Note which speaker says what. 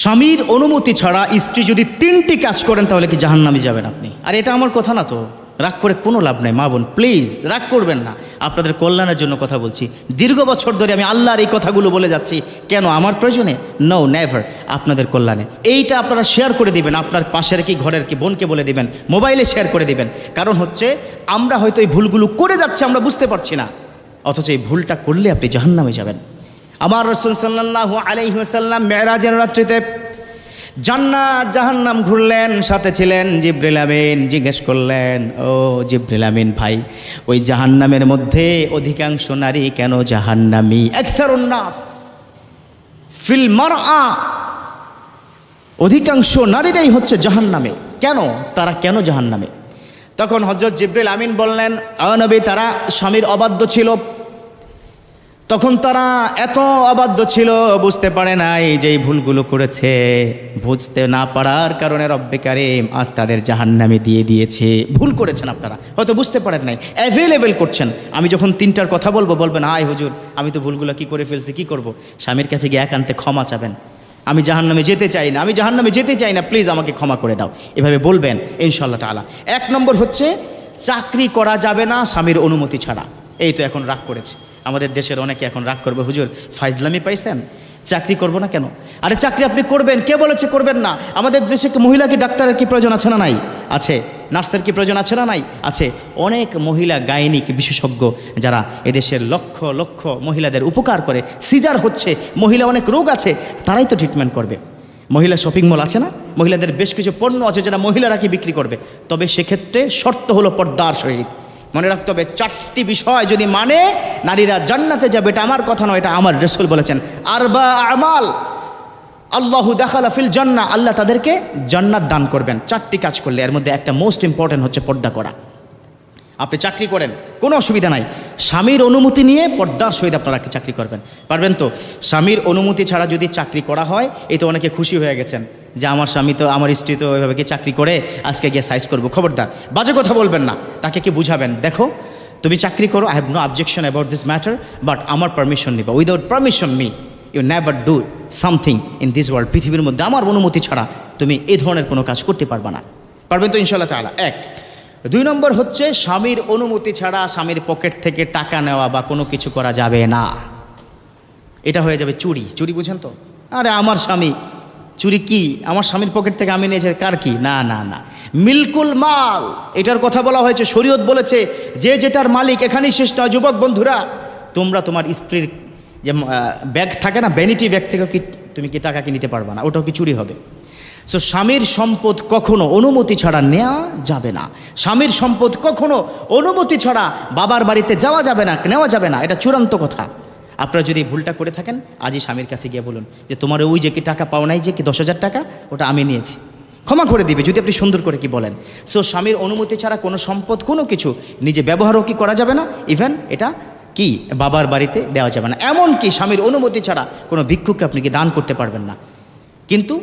Speaker 1: স্বামীর অনুমতি ছাড়া স্ত্রী যদি তিনটি কাজ করেন, তাহলে কি জাহান্নামে যাবেন আপনি? আর, এটা আমার কথা না তো। রাগ করে কোনো লাভ নেই, মা বোন প্লিজ রাগ করবেন না। আপনাদের কল্যাণের জন্য কথা বলছি। দীর্ঘ বছর ধরে আমি আল্লাহর এই কথাগুলো বলে যাচ্ছি। কেন, আমার প্রয়োজনে? নো নেভার আপনাদের কল্যাণে। এইটা আপনারা শেয়ার করে দিবেন, আপনার পাশের কি, ঘরের কি, বোনকে বলে দিবেন মোবাইলে শেয়ার করে দিবেন। কারণ হচ্ছে, আমরা হয়তো এই ভুলগুলো করে যাচ্ছি, আমরা বুঝতে পারছি না। অথচ এই ভুলটা করলে আপনি জাহান্নামে যাবেন। আমার রসুল সাল্লাহ আলাইসাল্লাম মেয়েরাজের রাত্রিতে জান্নাত জাহান্নাম ঘুরলেন, সাথে ছিলেন জিব্রিল আমিন। জিজ্ঞেস করলেন, ও জিব্রিল আমিন ভাই, ওই জাহান্নামের মধ্যে অধিকাংশ নারী কেন জাহান্নামি? একতারুন্নাস ফিল মার অধিকাংশ নারীরাই হচ্ছে জাহান্নামে। কেন? তারা কেন জাহান্নামে? তখন হজরত জিব্রিল আমিন বললেন নবী, তারা স্বামীর অবাধ্য ছিল। তখন তারা এত অবাধ্য ছিল, বুঝতে পারে নাই যে ভুলগুলো করেছে। বুঝতে না পারার কারণে রব্বে কারিম আজ তাদের জাহান্নামে দিয়ে দিয়েছে। ভুল করেছেন আপনারা, হয়তো বুঝতে পারেন নাই। অ্যাভেলেবেল করছেন। আমি যখন তিনটার কথা বলব, বলবেন, আয় হুজুর, আমি তো ভুলগুলো কি করে ফেলছি, কি করব? স্বামীর কাছে গিয়ে একান্তে ক্ষমা চাবেন। আমি জাহান্নামে যেতে চাই না, আমি জাহান্নামে যেতে চাই না, প্লিজ আমাকে ক্ষমা করে দাও। এভাবে বলবেন ইনশাল্লাহ তালা এক নম্বর হচ্ছে, চাকরি করা যাবে না স্বামীর অনুমতি ছাড়া। এই তো এখন রাগ করেছে। আমাদের দেশের অনেকে এখন রাগ করবে, হুজুর, ফাইজলামি পাইছেন? চাকরি করব না কেন? আরে চাকরি আপনি করবেন, কে বলেছে করবেন না? আমাদের দেশে কি মহিলা কি ডাক্তারের কি প্রয়োজন আছে না নাই? আছে। নার্সের কি প্রয়োজন আছে না নাই? আছে। অনেক মহিলা গায়নিক বিশেষজ্ঞ যারা এদেশের লক্ষ লক্ষ মহিলাদের উপকার করে। সিজার হচ্ছে, মহিলা অনেক রোগ আছে, তারাই তো ট্রিটমেন্ট করবে। মহিলা শপিং মল আছে না? মহিলাদের বেশ কিছু পণ্য আছে যারা মহিলারা কি বিক্রি করবে? তবে সেক্ষেত্রে শর্ত হলো পর্দার সহিত। মনে রাখতে হবে, চারটি বিষয় যদি মানে নারীরা জান্নাতে যাবে, এটা আমার কথা নয়, এটা আমার রসুল বলেছেন। আর বা আমাল, আল্লাহু দেখালা ফিল জান্না আল্লাহ তাদেরকে জান্নাত দান করবেন। চারটি কাজ করলে, এর মধ্যে একটা মোস্ট ইম্পর্টেন্ট হচ্ছে পর্দা করা। আপনি চাকরি করেন, কোনো অসুবিধা নাই। স্বামীর অনুমতি নিয়ে পর্দার সহিত আপনারা চাকরি করবেন? পারবেন তো? স্বামীর অনুমতি ছাড়া যদি চাকরি করা হয়, এই তো অনেকে খুশি হয়ে গেছেন। যে আমার স্বামী তো, আমার স্ত্রী তো ওইভাবে কি চাকরি করে আজকে গিয়ে সাইজ করব। খবরদার, বাজে কথা বলবেন না। তাকে কি বুঝাবেন? দেখো, তুমি চাকরি করো I have no objection about this matter but আমার পারমিশন নিবা। Without permission me you never do something in this world পৃথিবীর মধ্যে আমার অনুমতি ছাড়া তুমি এই ধরনের কোনো কাজ করতে পারবে না। পারবেন তো ইনশাল্লাহ তালা এক। দুই নম্বর হচ্ছে, স্বামীর অনুমতি ছাড়া স্বামীর পকেট থেকে টাকা নেওয়া বা কোনো কিছু করা যাবে না। এটা হয়ে যাবে চুরি। চুরি বুঝেন তো? আরে আমার স্বামী চুরি কি? আমার স্বামীর পকেট থেকে আমি নিয়েছে, কার কি? না না না। মিলকুল মাল, এটার কথা বলা হয়েছে, শরীয়ত বলেছে, যে যেটার মালিক, এখানেই শেষ নয়, যুবক বন্ধুরা। তোমরা তোমার স্ত্রীর যে ব্যাগ থাকে না ভ্যানিটি ব্যাগ থেকেও কি, তুমি কি টাকা কি নিতে পারবা না? ওটাও কি চুরি হবে? সো স্বামীর সম্পদ কখনো অনুমতি ছাড়া নেওয়া যাবে না। স্বামীর সম্পদ কখনো অনুমতি ছাড়া বাবার বাড়িতে যাওয়া যাবে না, নেওয়া যাবে না। এটা চূড়ান্ত কথা। আপনারা যদি ভুলটা করে থাকেন, আজই স্বামীর কাছে গিয়ে বলুন যে, তোমার ওই যে কি টাকা পাও নাই যে কি দশ হাজার টাকা, ওটা আমি নিয়েছি। ক্ষমা করে দিবে, যদি আপনি সুন্দর করে কি বলেন। সো স্বামীর অনুমতি ছাড়া কোনো সম্পদ, কোনো কিছু নিজে ব্যবহারও কি করা যাবে না? ইভেন এটা কি বাবার বাড়িতে দেওয়া যাবে না। এমন কি স্বামীর অনুমতি ছাড়া কোনো ভিক্ষুককে আপনি কি দান করতে পারবেন না। কিন্তু